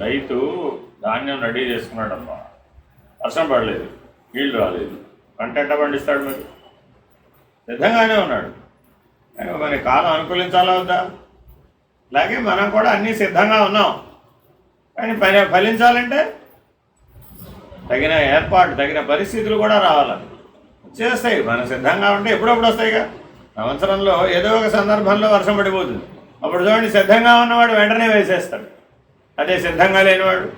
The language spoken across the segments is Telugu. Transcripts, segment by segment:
రైతు ధాన్యం రెడీ చేసుకున్నాడమ్మా. వర్షం పడలేదు నీళ్ళు రాలేదు. పంట ఎట్ట పండిస్తాడు మరి? సిద్ధంగానే ఉన్నాడు. మరి కాలం అనుకూలించాలా వద్దా? అలాగే మనం కూడా అన్నీ సిద్ధంగా ఉన్నాం. కానీ పని ఫలించాలంటే తగిన ఏర్పాటు తగిన పరిస్థితులు కూడా రావాలి. చేస్తాయి మనం సిద్ధంగా ఉంటే ఎప్పుడప్పుడు వస్తాయిగా. సంవత్సరంలో ఏదో ఒక సందర్భంలో వర్షం పడిపోతుంది. అప్పుడు చూడండి సిద్ధంగా ఉన్నవాడు వెంటనే వేసేస్తాడు. అదే సిద్ధంగా లేనివాడు.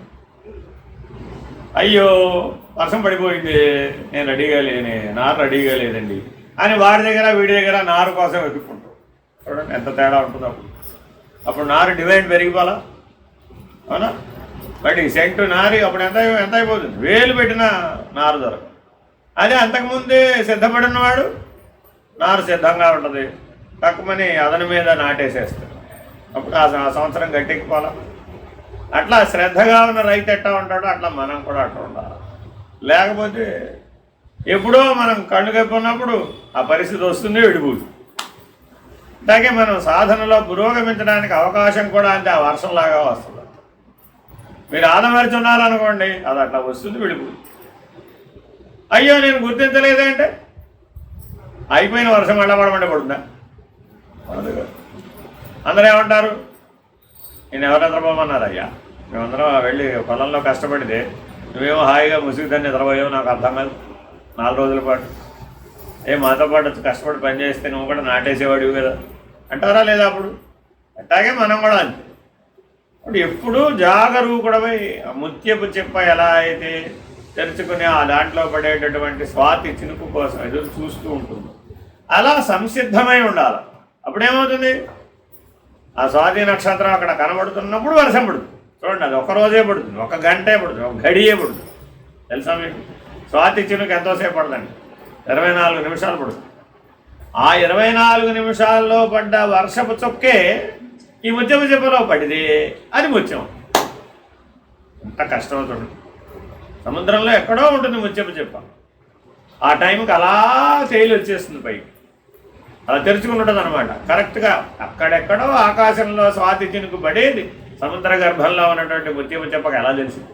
అయ్యో వర్షం పడిపోయింది. నేను రెడీగా లేని నారు రెడీగా లేదండి. అని వాడి దగ్గర వీడి దగ్గర నారు కోసం వెతుక్కుంటాం. చూడండి ఎంత తేడా ఉంటుంది అప్పుడు. అప్పుడు నారు డిమాండ్ పెరిగిపోలా? అవునా? బట్ ఈ సెంటు నారి అప్పుడు ఎంత ఎంత అయిపోతుంది? వేలు పెట్టిన నారు దొరక అదే అంతకుముందే సిద్ధపడినవాడు నారు సిద్ధంగా ఉంటుంది. తక్కువని అదన మీద నాటేసేస్తాడు. అప్పుడు ఆ ఆ సంవత్సరం గట్టెక్కిపోలా? అట్లా శ్రద్ధగా ఉన్న రైతు ఎట్టా ఉంటాడో అట్లా మనం కూడా అట్లా ఉండాలి. లేకపోతే ఎప్పుడో మనం కళ్ళు కప్పున్నప్పుడు ఆ పరిస్థితి వస్తుంది విడిపోదు. అలాగే మనం సాధనలో పురోగమించడానికి అవకాశం కూడా అంటే ఆ వర్షంలాగా వస్తుంది. మీరు ఆదమరిచున్నారనుకోండి అది అట్లా వస్తుంది విడిపోదు. అయ్యో నేను గుర్తించలేదంటే అయిపోయిన వర్షం మళ్ళా పడమంటే పడుతుందా? పడదు అందరూ ఏమంటారు? నేను ఎవరు నిద్రపోమన్నారు అయ్యా మేమందరం వెళ్ళి పొలంలో కష్టపడితే నువ్వేమో హాయిగా ముసుగుదాన్ని నిద్రపోయావు నాకు అర్థం కాదు. నాలుగు రోజుల పాటు. ఏ మాతో పాటు వచ్చి కష్టపడి పని చేస్తే నువ్వు కూడా నాటేసేవాడివి కదా. అంటారా లేదా అప్పుడు? అట్లాగే మనం కూడా అంతే. ఇప్పుడు ఎప్పుడూ జాగరూకుడమై ఆ ముత్యపు చెప్ప ఎలా అయితే తెరుచుకుని ఆ దాంట్లో పడేటటువంటి స్వాతి చినుకు కోసం ఎదురు చూస్తూ ఉంటుంది. అలా సంసిద్ధమై ఉండాలి. అప్పుడేమవుతుంది? ఆ స్వాతి నక్షత్రం అక్కడ కనబడుతున్నప్పుడు వర్షం పడుతుంది. చూడండి అది ఒక రోజే పడుతుంది ఒక గంటే పడుతుంది ఒక గడియే పడుతుంది. తెలుసా మీకు? స్వాతి చినుకు ఎంతోసేపు పడదండి. ఇరవై నాలుగు నిమిషాలు పడుతుంది. ఆ ఇరవై నాలుగు నిమిషాల్లో పడ్డ వర్షపు చొక్కే ఈ ముత్యపు చెప్పలో పడింది అది ముత్యం ఎంత కష్టం చూడండి. సముద్రంలో ఎక్కడో ఉంటుంది ముత్యపు చెప్ప ఆ టైంకి అలా తేలి వచ్చేస్తుంది పైకి. అలా తెరుచుకుని ఉంటుంది అనమాట కరెక్ట్గా అక్కడెక్కడో ఆకాశంలో స్వాతి చినుకు పడేది. సముద్ర గర్భంలో ఉన్నటువంటి ముత్యము చెప్పక ఎలా తెలిసింది?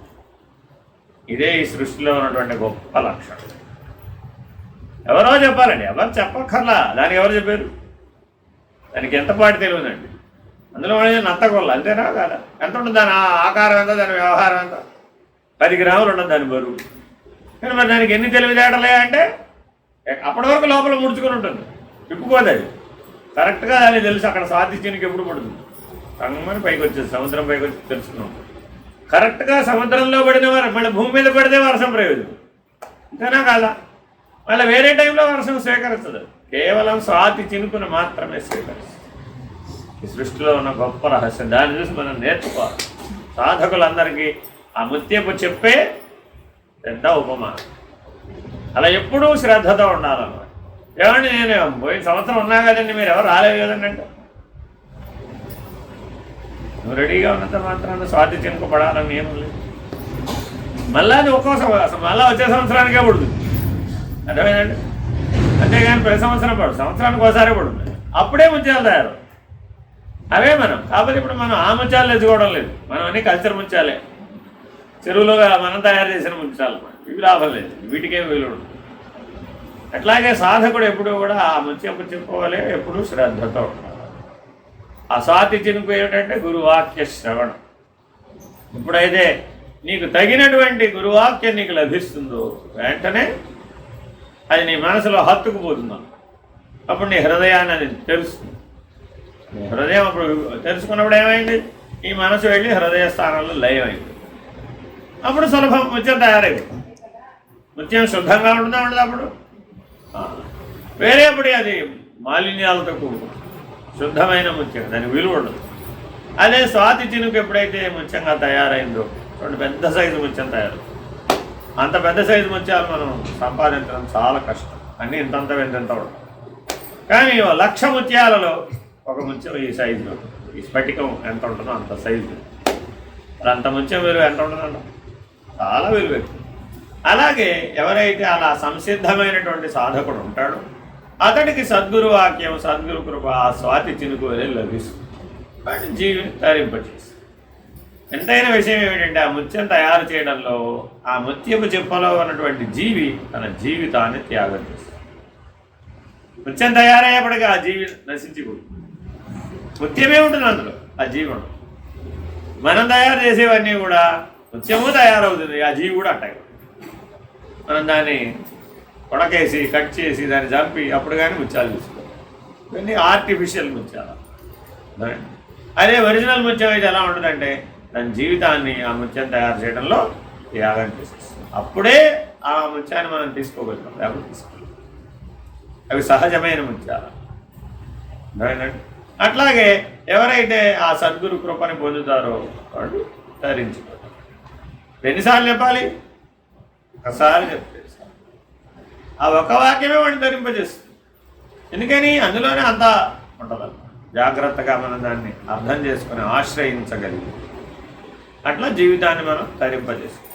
ఇదే ఈ సృష్టిలో ఉన్నటువంటి గొప్ప లక్షణం. ఎవరో చెప్పాలండి. ఎవరు చెప్పక్కర్లా. దానికి ఎవరు చెప్పారు? దానికి ఎంత పాటి తెలియదండి. అందులో నత్తగొల్ల. అంతేనా కాదా? ఎంత ఉంటుంది? దాని ఆ- ఆకారం ఎంత? దాని వ్యవహారం ఎంత? పది గ్రాములు ఉండదు దాని బరువు. కానీ మరి దానికి ఎన్ని తెలివితేటలే అంటే అప్పటివరకు అప్పటి వరకు లోపల ముడుచుకొని ఉంటుంది. తిప్పుకోదు అది కరెక్ట్గా అది తెలుసు అక్కడ సాధించడానికి ఎప్పుడు పడుతుంది. సంగమని పైకి వచ్చేది సముద్రం పైకి వచ్చి తెలుసుకున్నాం. కరెక్ట్గా సముద్రంలో పడిన వారు మళ్ళీ భూమి మీద పడితే వర్షం ప్రయోజనం. అంతేనా కాదా? మళ్ళీ వేరే టైంలో వర్షం స్వీకరిస్తుంది. కేవలం స్వాతి చినుకును మాత్రమే స్వీకరిస్తుంది. ఈ సృష్టిలో ఉన్న గొప్ప రహస్యం దాన్ని చూసి మనం నేర్చుకోవాలి. సాధకులందరికీ ఆ ముత్యపు చెప్పే పెద్ద ఉపమానం. అలా ఎప్పుడూ శ్రద్ధతో ఉండాలన్నమాట. ఏమండి నేను? పోయిన సంవత్సరం ఉన్నా కదండి మీరు ఎవరు రాలేదు కదండి అంటే. నువ్వు రెడీగా ఉన్నంత మాత్రాన స్వాతి చినుకు పడాలని ఏం లేదు. మళ్ళా అది ఒక్కో సంవత్సరం మళ్ళా వచ్చే సంవత్సరానికే పడుతుంది. అర్థమైందండి? అంతేగాని ప్రతి సంవత్సరం పడు సంవత్సరానికి ఒకసారి పడుతుంది. అప్పుడే ముత్యాలు తయారు. అవే మనం. కాకపోతే ఇప్పుడు మనం ఆ ముత్యాలు తెచ్చుకోవడం లేదు. మనం అన్ని కల్చర్ ముత్యాలే. చెరువులో మనం తయారు చేసిన ముత్యాలు. ఇవి లాభం లేదు. వీటికేం విలువ ఉండదు. అట్లాగే సాధకుడు ఎప్పుడూ కూడా ఆ ముత్యపు చెప్పుకోవాలి ఎప్పుడూ శ్రద్ధతో ఉండాలి. ఆ స్వాతి చినుకు ఏమిటంటే గురువాక్య శ్రవణం. ఇప్పుడైతే నీకు తగినటువంటి గురువాక్యం నీకు లభిస్తుందో వెంటనే అది నీ మనసులో హత్తుకుపోతుందా. అప్పుడు నీ హృదయాన్ని అది తెలుస్తుంది. హృదయం అప్పుడు తెలుసుకున్నప్పుడు ఏమైంది? ఈ మనసు వెళ్ళి హృదయ స్థానంలో లయమైంది. అప్పుడు సులభం ముత్యం తయారైంది ముత్యం శుద్ధంగా ఉంటుందా ఉండదు అప్పుడు? వేరేపడి అది మాలిన్యాలతో కూడుకుంది శుద్ధమైన ముత్యం దానికి విలువ ఉండదు. అదే స్వాతి చినుకు ఎప్పుడైతే ముత్యంగా తయారైందో రెండు పెద్ద సైజు ముత్యం తయారు. అంత పెద్ద సైజు ముత్యాలు మనం సంపాదించడం చాలా కష్టం. అన్నీ ఇంతంత ఇంతంత ఉండదు కానీ లక్ష ముత్యాలలో ఒక ముత్యం ఈ సైజులో ఈ స్ఫటికం ఎంత ఉంటుందో అంత సైజు. అంత ముత్యం విలువ ఎంత ఉంటుందంట? చాలా విలువ ఎక్కువ. అలాగే ఎవరైతే అలా సంసిద్ధమైనటువంటి సాధకుడు ఉంటాడో అతడికి సద్గురు వాక్యం సద్గురు కృప ఆ స్వాతి చినుకునే లభిస్తుంది. వాడిని జీవిని తరింపచేస్తుంది. ఎంతైన విషయం ఏమిటంటే ఆ ముత్యం తయారు చేయడంలో ఆ ముత్యపు చెప్పలో ఉన్నటువంటి జీవి తన జీవితాన్ని త్యాగం చేస్తుంది. ముత్యం తయారయ్యేప్పటికీ ఆ జీవి నశించిపోతుంది. ముత్యమే ఉంటుంది అందులో ఆ జీవనం మనం తయారు చేసేవన్నీ కూడా ముత్యము తయారవుతుంది ఆ జీవి కూడా అట్టగా మనం దాన్ని ఉడకేసి కట్ చేసి దాన్ని చంపి అప్పుడు కానీ ముత్యాలు తీసుకోవాలి. ఇవన్నీ ఆర్టిఫిషియల్ ముత్యాలు. అదే ఒరిజినల్ ముత్యం అయితే ఎలా ఉంటుందంటే దాని జీవితాన్ని ఆ ముత్యం తయారు చేయడంలో త్యాగం చేసేస్తుంది. అప్పుడే ఆ ముత్యాన్ని మనం తీసుకోగలుగుతాం లేకపోతే తీసుకోలేం. అవి సహజమైన ముత్యాలు. అట్లాగే ఎవరైతే ఆ సద్గురు కృపని పొందుతారో వాళ్ళు ధరించుకుంటారు ఎన్నిసార్లు చెప్పాలి? ఒకసారి చెప్తే. ఆ ఒక వాక్యమే వాడిని ధరింపజేస్తుంది. ఎందుకని? అందులోనే అంతా ఉండదు జాగ్రత్తగా మనం దాన్ని అర్థం చేసుకుని ఆశ్రయించగలిగి అట్లా జీవితాన్ని మనం ధరింపజేస్తాం